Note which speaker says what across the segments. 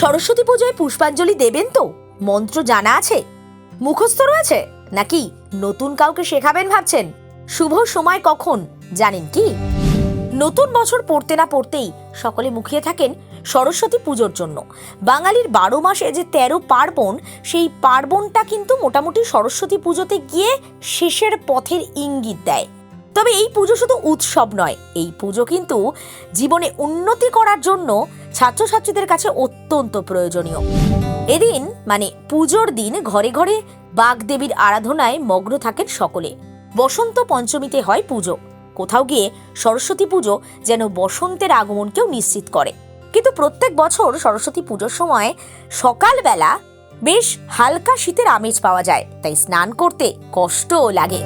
Speaker 1: সরস্বতী পুজোয় পুষ্পাঞ্জলি দেবেন তো? মন্ত্র জানা আছে? মুখস্থ রয়েছে? নাকি নতুন কাউকে শেখাবেন ভাবছেন? শুভ সময় কখন, জানেন কি? নতুন বছর পড়তে না পড়তেই সকলে মুখিয়ে থাকেন সরস্বতী পুজোর জন্য। বাঙালির বারো মাসে যে তেরো পার্বণ, সেই পার্বণটা কিন্তু মোটামুটি সরস্বতী পুজোতে গিয়ে শেষের পথের ইঙ্গিত দেয়। তবে এই পুজো শুধু উৎসব নয়, এই পুজো কিন্তু জীবনে উন্নতি করার জন্য ছাত্রছাত্রীদের কাছে অত্যন্ত প্রয়োজনীয়। এদিন মানে পুজোর দিন ঘরে ঘরে বাগদেবীর আরাধনায় মগ্ন থাকেন সকলে। বসন্ত পঞ্চমীতে হয় পুজো। কোথাও গিয়ে সরস্বতী পুজো যেন বসন্তের আগমনকেও নিশ্চিত করে। কিন্তু প্রত্যেক বছর সরস্বতী পুজোর সময় সকালবেলা বেশ হালকা শীতের আমেজ পাওয়া যায়, তাই স্নান করতে কষ্টও লাগে।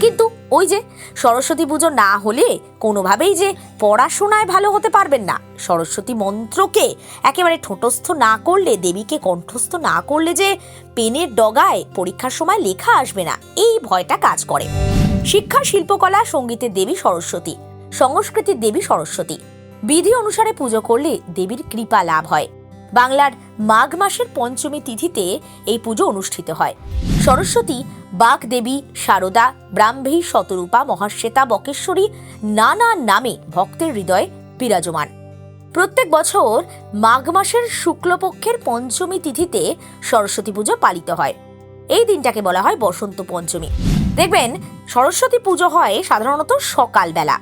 Speaker 1: কিন্তু ওই যে, সরস্বতী পুজো না হলে কোনোভাবেই যে পড়াশোনায় ভালো হতে পারবেন না। সরস্বতী মন্ত্রকে একেবারে ঠোঁটস্থ না করলে, দেবীকে কণ্ঠস্থ না করলে যে পেনের ডগায় পরীক্ষার সময় লেখা আসবে না, এই ভয়টা কাজ করে। শিক্ষা, শিল্পকলা, সঙ্গীতের দেবী সরস্বতী, সংস্কৃতির দেবী সরস্বতী। বিধি অনুসারে পুজো করলে দেবীর কৃপা লাভ হয়। বাংলার মাঘ মাসের পঞ্চমী তিথিতে এই পুজো অনুষ্ঠিত হয়। সরস্বতী বাঘ দেবী শারদা ব্রাহ্মী, শতরূপা, মহাশ্বেতা, বকেশ্বরী নানা নামে ভক্তের হৃদয়ে বিরাজমান। প্রত্যেক বছর মাঘ মাসের শুক্লপক্ষের পঞ্চমী তিথিতে সরস্বতী পুজো পালিত হয়। এই দিনটাকে বলা হয় বসন্ত পঞ্চমী। দেখবেন, সরস্বতী পুজো হয় সাধারণত সকালবেলা।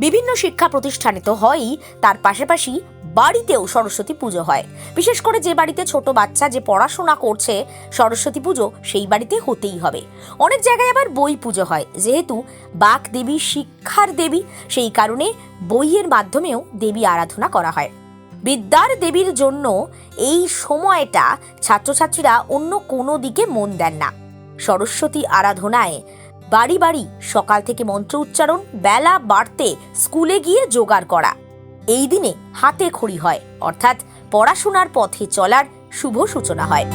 Speaker 1: বিভিন্ন শিক্ষা প্রতিষ্ঠানে তো হয়ই, তার পাশাপাশি বাড়িতেও সরস্বতী পুজো হয়। বিশেষ করে যে বাড়িতে ছোট বাচ্চা যে পড়াশোনা করছে, সরস্বতী পুজো সেই বাড়িতে হতেই হবে। অনেক জায়গায় আবার বই পুজো হয়। যেহেতু বাক দেবী, শিক্ষার দেবী, সেই কারণে বইয়ের মাধ্যমেও দেবী আরাধনা করা হয়। বিদ্যার দেবীর জন্য এই সময়টা ছাত্রছাত্রীরা অন্য কোনো দিকে মন দেন না। সরস্বতী আরাধনায় বাড়ি বাড়ি সকাল থেকে মন্ত্র উচ্চারণ, বেলা বাড়তে স্কুলে গিয়ে জোগাড় করা। এই দিনে হাতে খড়ি হয়, অর্থাৎ পড়াশোনার পথে চলার শুভ সূচনা হয়।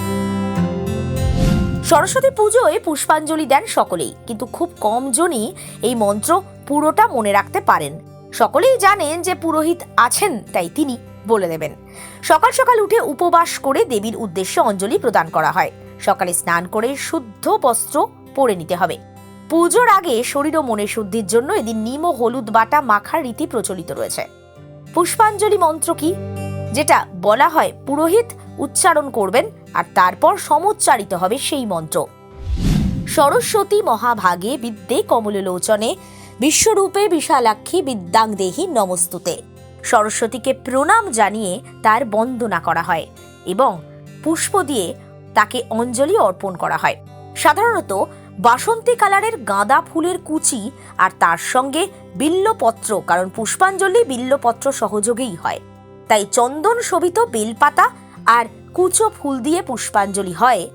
Speaker 1: সরস্বতী পুজোয় পুষ্পাঞ্জলি দেন সকলেই, কিন্তু খুব কম জনই এই মন্ত্র পুরোটা মনে রাখতে পারেন। সকলেই জানেন যে পুরোহিত আছেন, তাই তিনি বলে দেবেন। সকাল সকাল উঠে উপবাস করে দেবীর উদ্দেশ্যে অঞ্জলি প্রদান করা হয়। সকালে স্নান করে শুদ্ধ বস্ত্র পরে নিতে হবে। পুজোর আগে শরীর ও মনের শুদ্ধির জন্য এদিন নিম ও হলুদ বাটা মাখার রীতি প্রচলিত রয়েছে। পুষ্পাঞ্জলি মন্ত্র কি? যেটা বলা হয় পুরোহিত উচ্চারণ করবেন আর তারপর সমুচ্চারিত হবে সেই মন্ত্র। সরস্বতী মহাভাগে বিদ্যে কমললোচনে বিশ্বরূপে বিশালাক্ষী বিদ্যাং দেহি নমস্তুতে। সরস্বতীকে প্রণাম জানিয়ে তার বন্দনা করা হয় এবং পুষ্প দিয়ে তাকে অঞ্জলি অর্পণ করা হয়। সাধারণত বাসন্তী কালারের গাঁদা ফুলের কুচি আর তার সঙ্গে বিল্লপত্র, কারণ পুষ্পাঞ্জলি বিল্লপত্র সহযোগেই হয়। তাই চন্দন শোভিত বেলপাতা আর কুচো ফুল দিয়ে পুষ্পাঞ্জলি হয়।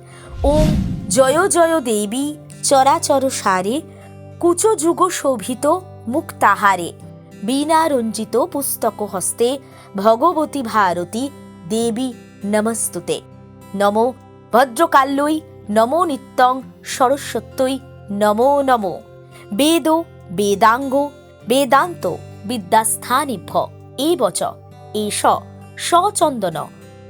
Speaker 1: ওম জয় জয় দেবী, চরাচর সারে, কুচো যুগ শোভিত মুক্তাহারে। বিনা রঞ্জিত পুস্তক হস্তে, ভগবতী ভারতী দেবী নমস্তুতে। নমো ভদ্রকাল্যই নমো নিত্যং সরস্বত্যই নমো নমো বেদ বেদাঙ্গ বেদান্ত বিদ্যাস্থানিভ্য এই বচ এষ সচন্দন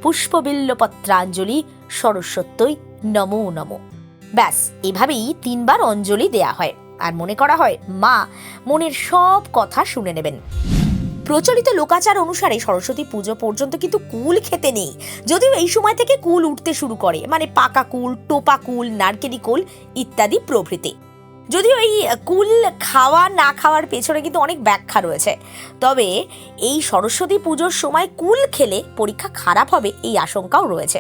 Speaker 1: পুষ্পবিল্লপত্রাঞ্জলি সরস্বত্যই নমো নমো ব্যাস, এভাবেই তিনবার অঞ্জলি দেয়া হয়। আর মনে করা হয়, মা, মনের সব কথা শুনে নেবেন। প্রচলিত লোকাচার অনুসারে সরস্বতী পুজো পর্যন্ত কিন্তু কুল খেতে নেই। যদিও এই সময় থেকে কুল উঠতে শুরু করে মানে পাকা কুল, টোপা কুল, নারকেলি কুল ইত্যাদি প্রভৃতি। যদিও এই কুল খাওয়া না খাওয়ার পেছনে কিন্তু অনেক ব্যাখ্যা রয়েছে। তবে এই সরস্বতী পুজোর সময় কুল খেলে পরীক্ষা খারাপ হবে এই আশঙ্কাও রয়েছে।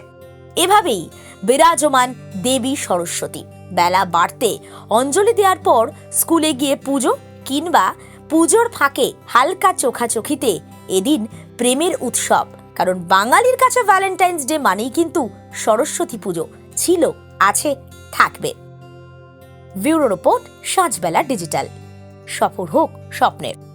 Speaker 1: এভাবেই বিরাজমান দেবী সরস্বতী। বেলা বাড়তে অঞ্জলি দেওয়ার পর স্কুলে গিয়ে পুজো কিংবা পুজোর ফাঁকে হালকা চোখাচোখিতে এদিন প্রেমের উৎসব। কারণ বাঙালির কাছে ভ্যালেন্টাইন্স ডে মানেই কিন্তু সরস্বতী পুজো। ছিল, আছে, থাকবে। ব্যুরো রিপোর্ট, সাজবেলা ডিজিটাল। সফর হোক স্বপ্নের।